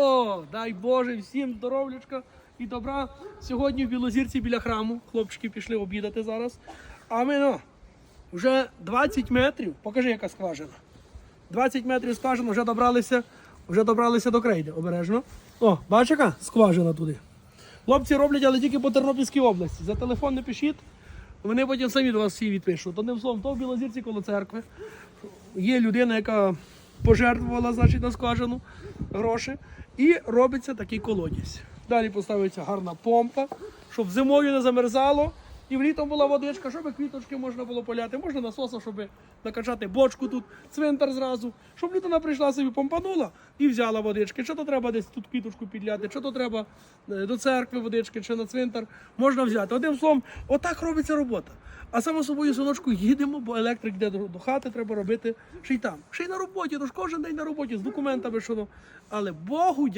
О, дай Боже, всім здоров'ячка і добра. Сьогодні в Білозірці біля храму. Хлопчики пішли обідати зараз. А ми ну, вже 20 метрів. Покажи, яка скважина. 20 метрів скважина, вже добралися, вже добралися до крейди. Обережно. О, бачиш, яка скважина туди. Хлопці роблять, але тільки по Тернопільській області. За телефон не пишіть. Вони потім самі до вас всі відпишуть. Одним словом, то в Білозірці коло церкви. Є людина, яка пожертвувала значить, на скважину гроші, і робиться такий колодязь. Далі поставиться гарна помпа, щоб зимою не замерзало, і влітом була водичка, щоб квіточки можна було поляти. Можна насосом, щоб накачати бочку тут, цвинтар зразу, щоб людина прийшла собі, помпанула і взяла водички. Чи то треба десь тут квіточку підляти, чи то треба е, до церкви водички, чи на цвинтар. Можна взяти. Одним словом, отак робиться робота. А само собою, синочку, їдемо, бо електрик йде до, до хати, треба робити ще й там. Ще й на роботі, тож кожен день на роботі з документами, що ну. Але Богу